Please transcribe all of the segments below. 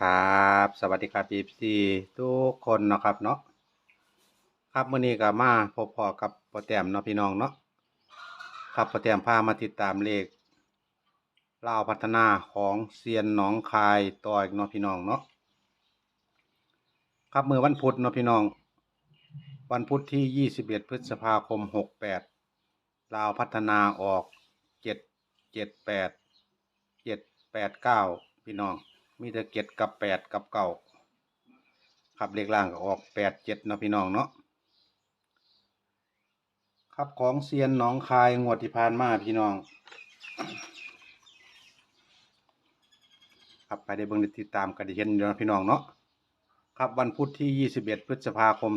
ครับ สวัสดีครับพีซีทุกคนเนาะครับเนาะครับมื้อนี้ก็มาพบพอกับพ่อแต้มเนาะพี่น้องเนาะครับพ่อแต้มพามาติดตามเลขลาวพัฒนาของเซียนหนองคายต่ออีกเนาะพี่น้องเนาะครับมือวันพุธเนาะพี่น้อง วันพุธที่ 21 พฤษภาคม 68ลาวพัฒนาออก 778 789 พี่น้อง มีแต่เจ็ดกับแปดกับเก้าครับเลขล่างก็ออกแปดเจ็ดนะพี่น้องเนาะครับของเซียนหนองคายงวดที่ผ่านมาพี่น้อง ครับไปได้เบิ่งได้ติดตามกันได้เห็นนะพี่น้องเนาะครับวันพุธที่ 21 พฤษภาคม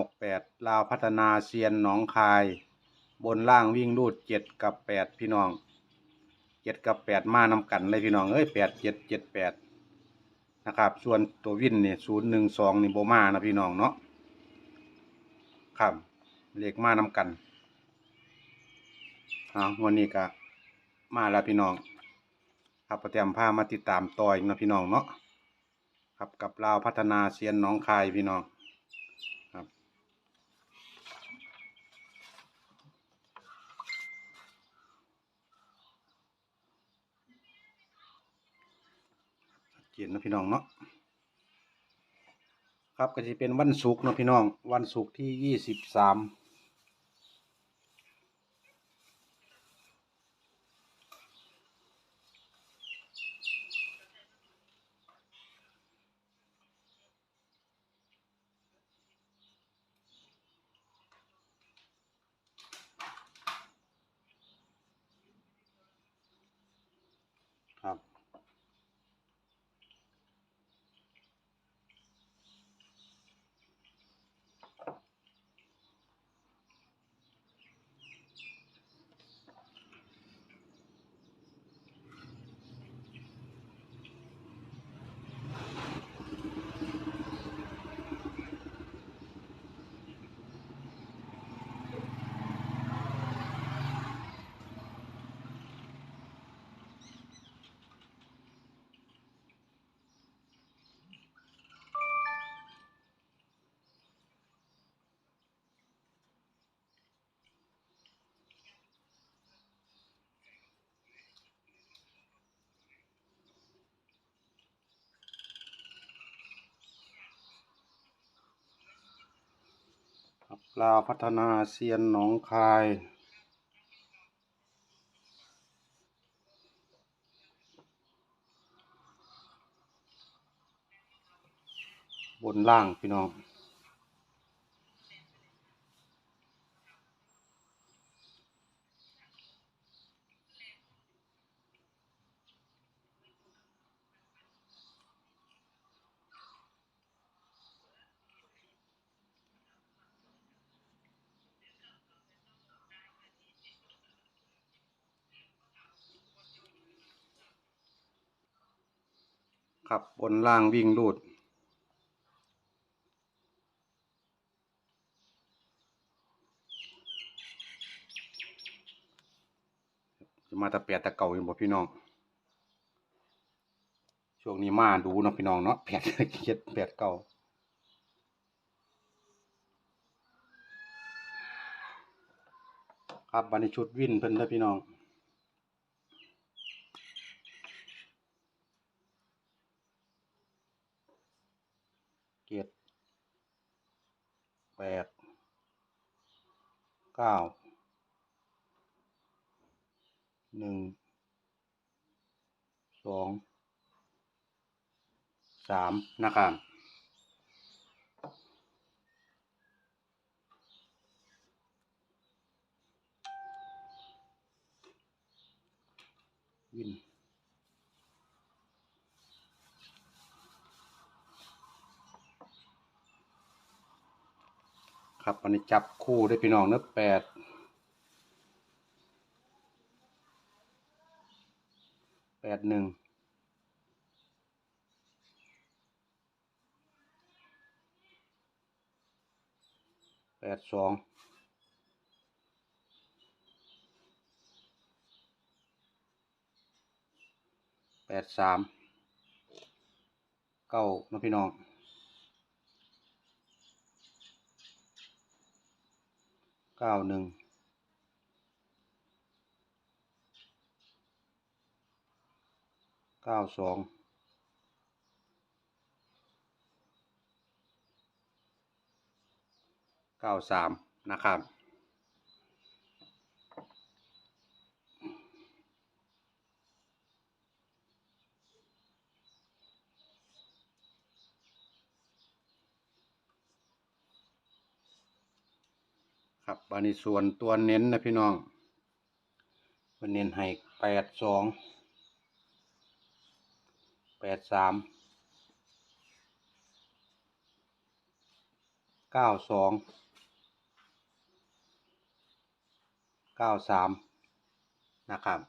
2568 ลาวพัฒนาเซียนหนองคาย บนล่างวิ่งรูดเจ็ดกับแปดพี่น้องเจ็ดกับแปดมานำกันเลยพี่น้อง เอ้ยแปดเจ็ดเจ็ดแปด นะครับ ส่วนตัววินเนี่ยศูนย์หนึ่งสองนี่โบมานะพี่น้องเนาะครับเลขมานำกันเอาวันนี้ก็มาแล้วพี่น้อง ครับประเตรียมผ้ามาติดตามต่อยนะพี่น้องเนาะครับกับลาวพัฒนาเซียนน้องคายพี่น้อง เขียนนะพี่น้องเนาะครับก็จะเป็นวันศุกร์นะพี่น้อง วันศุกร์ที่ยี่สิบสาม ลาวพัฒนาเซียนหนองคาย บนล่างพี่น้อง ครับบนล่างวิ่งรูดจะมาแตะเปียดแตะเก่าอยู่บ่พี่น้อง ช่วงนี้มาดูเนาะพี่น้องเนาะแปดเจ็ดแปดเก่าครับบันนี้ชุดวินเพิ่นเด้อพี่น้อง เจ็ด แปดเก้าหนึ่งสองสามนะครับวิน ครับอันนี้จับคู่ได้พี่น้องเนื้อแปดแปดหนึ่งแปดสองแปดสามเก้านะพี่น้อง เก้าหนึ่งเก้าสองเก้าสามนะครับ ครับบานิส่วนตัวเน้นนะพี่น้องวันเน้นให้แปดสองแปดสามเก้าสองเก้าสามนะครับ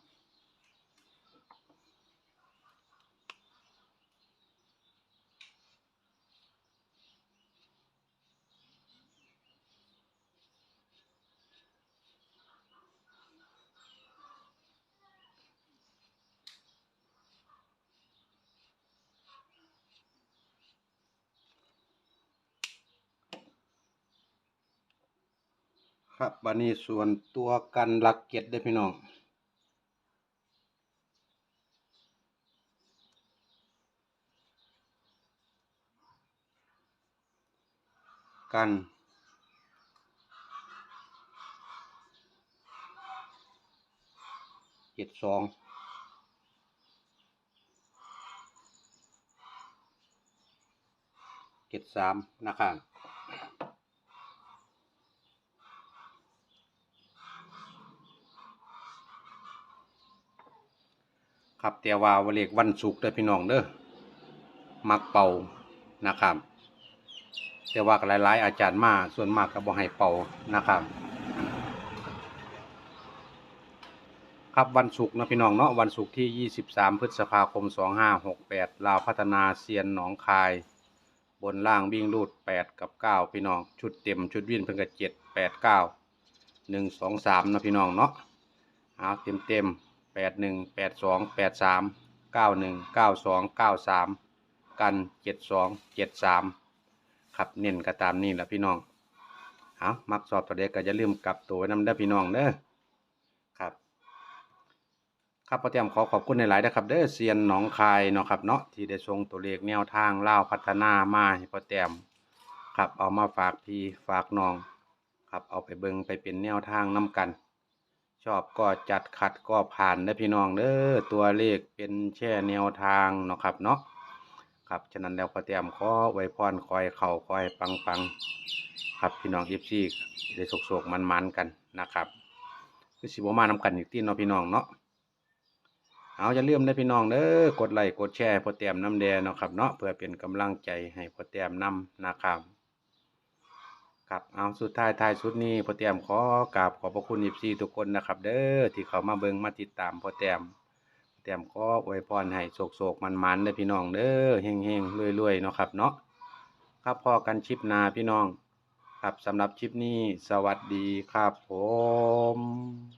ครับบานี้ส่วนตัวกันหลักเก็ดได้พี่น้องกันเจ็ดสองเจ็ดสามนะครับ ครับแต่ว่าวันเลขวันศุกร์เด้อพี่น้องเด้อมักเป่านะครับ แต่ว่าก็หลาย ๆ อาจารย์มาส่วนมากก็บ่ให้เป่านะครับ ครับวันศุกร์นะพี่น้องเนาะวันศุกร์ที่ 23 พฤษภาคม 2568 ลาวพัฒนาเซียนหนองคาย บนล่างวิ่งรูด 8 กับ 9 พี่น้องชุดเต็มชุดวิ่งเพิ่นก็7 8 9 1 2 3นาะพี่น้องเนาะเอาเต็มเต็ม ๆ8 1 8 2 8 3 9 1 9 2 9 3กัน7 2 7 3ครับเน้นก็ตามนี่แหละพี่น้องเอามักสอบตัวเด็กก็อย่าลืมกลับตัวไว้นำเด้อพี่น้องเด้อครับ ครับพ่อเตรียมขอขอบคุณในหลายนะครับเด้อเซียนหนองคายเนาะครับเนาะที่ได้ส่งตัวเลขแนวทางเล่าพัฒนามาให้พ่อเตรียมครับเอามาฝากพี่ฝากน้อง ครับเอาไปเบิงไปเป็นแนวทางนํกัน ชอบก็จัดขัดก็ผ่านเด้พี่น้องเด้อตัวเลขเป็นแช่แนวทางเนาะครับเนาะครับฉะนั้นแล้วพอเตรียมขอไว้พรคอยเข่าคอยปังปังครับพี่น้องเอฟซีได้โศกๆมันๆกันนะครับคือสิบมานำกันอีกที่เนาะพี่น้องเนาะเอาอย่าลืมนะพี่น้องเด้อกดไลค์กดแชร์พอแต้มน้ำแดงเนาะครับเนาะเพื่อเป็นกำลังใจให้พอแต้มนำนะครับ ครับเอาสุดท้ายท้ายสุดนี้พ่อแต้มขอกราบขอบพระคุณอีซีทุกคนนะครับ เด้อที่เขามาเบิงมาติดตามพ่อแต้มพอแต้มขออวยพรให้โศกโศกมันมันเด้อพี่น้องเด้อเฮงเฮงรวยรวยเนาะครับเนาะครับพอกันชิปนาพี่น้อง ครับสำหรับชิปนี้ สวัสดีครับผม